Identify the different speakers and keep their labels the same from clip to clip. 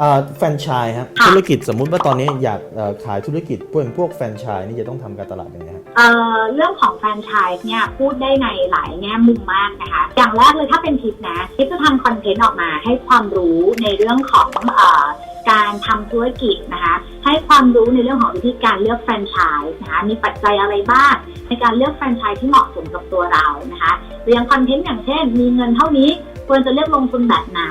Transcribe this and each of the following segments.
Speaker 1: อ่าแฟรนไชส์ครับ
Speaker 2: ค่ะ
Speaker 1: ธุรกิจสมมุติว่าตอนนี้อยากเอ่อขายธุรกิจพวกพวกแฟรนไชส์นี่จะต้องทำการตลาดยังไงครับ
Speaker 2: เอ่อเรื่องของแฟรนไชส์เนี่ยพูดได้ในหลายแง่มุมมากนะคะ อย่างแรกเลยถ้าเป็นทิปนะทิปจะทำคอนเทนต์ออกมาให้ความรู้ในเรื่องของเออการทำธุรกิจนะคะให้ความรู้ในเรื่องของวิธีการเลือกแฟรนไชส์นะคะมีปัจจัยอะไรบ้างในการเลือกแฟรนไชส์ที่เหมาะสมกับตัวเรานะคะหรืออย่างคอนเทนต์อย่างเช่น มีเงินเท่านี้ ควรจะเลือกลงทุนแบบไหน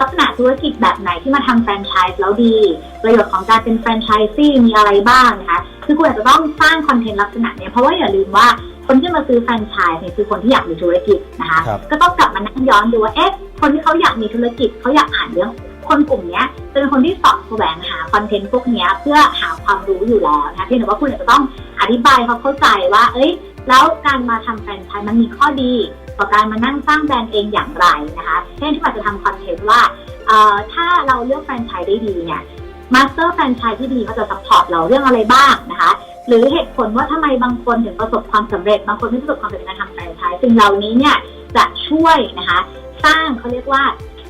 Speaker 2: ลักษณะธุรกิจแบบไหนที่มาทำแฟรนไชส์แล้วดี ประโยชน์ของการเป็นแฟรนไชส์ซี่มีอะไรบ้างนะคะคือคุณอาจจะต้องสร้างคอนเทนต์ลักษณะเนี้ยเพราะว่าอย่าลืมว่าคนที่มาซื้อแฟรนไชส์เนี่ยคือคนที่อยากมีธุรกิจนะคะ
Speaker 1: ครับ
Speaker 2: ก็ต้องกลับมานั่งย้อนดูว่าเอ๊ะคนที่เขาอยากมีธุรกิจเขาอยากอ่านเรื่องคนกลุ่มเนี้ยเป็นคนที่เสอบแสวงหาคอนเทนต์พวกเนี้ยเพื่อหาความรู้อยู่แล้วนะคะเพียงแต่ว่าคุณอาจจะต้องอธิบายเขาเข้าใจว่า เอ้ย แล้วการมาทำแฟรนไชส์มันมีข้อดีต่อการมานั่งสร้างแบรนด์เองอย่างไรนะคะเช่นที่อาจจะทำคอนเทนต์ว่าถ้าเราเลือกแฟรนไชส์ได้ดีเนี่ยมาสเตอร์แฟรนไชส์ที่ดีเขาจะซัพพอร์ตเราเรื่องอะไรบ้างนะคะหรือเหตุผลว่าทำไมบางคนถึงประสบความสำเร็จ บางคนไม่ประสบความสำเร็จในการทำแฟรนไชส์สิ่งเหล่านี้เนี่ยจะช่วยนะคะสร้างเขาเรียกว่า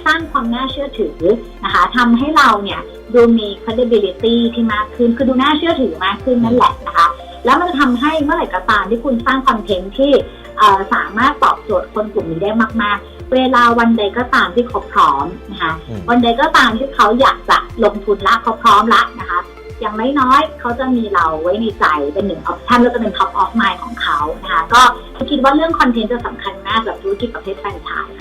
Speaker 2: สร้างความน่าเชื่อถือนะคะทำให้เราเนี่ยดูมี credibility ที่มากขึ้น คือดูน่าเชื่อถือมากขึ้นนั่นแหละนะคะ แล้วมันจะทำให้เมื่อไหร่ก็ตามที่คุณสร้างคอนเทนต์ที่เอ่อสามารถตอบโจทย์คนกลุ่มนี้ได้มาก ๆ เวลาวันใดก็ตามที่เขาพร้อมนะคะ
Speaker 1: อืม
Speaker 2: วันใดก็ตามที่เขาอยากจะลงทุนละเขาพร้อมละนะคะอย่างน้อยๆเขาจะมีเราไว้ในใจเป็นหนึ่งออปชันแล้วจะเป็น top of mind ของเขานะคะก็คิดว่าเรื่องคอนเทนต์จะสำคัญมากกับธุรกิจประเภทแฟรนไชส์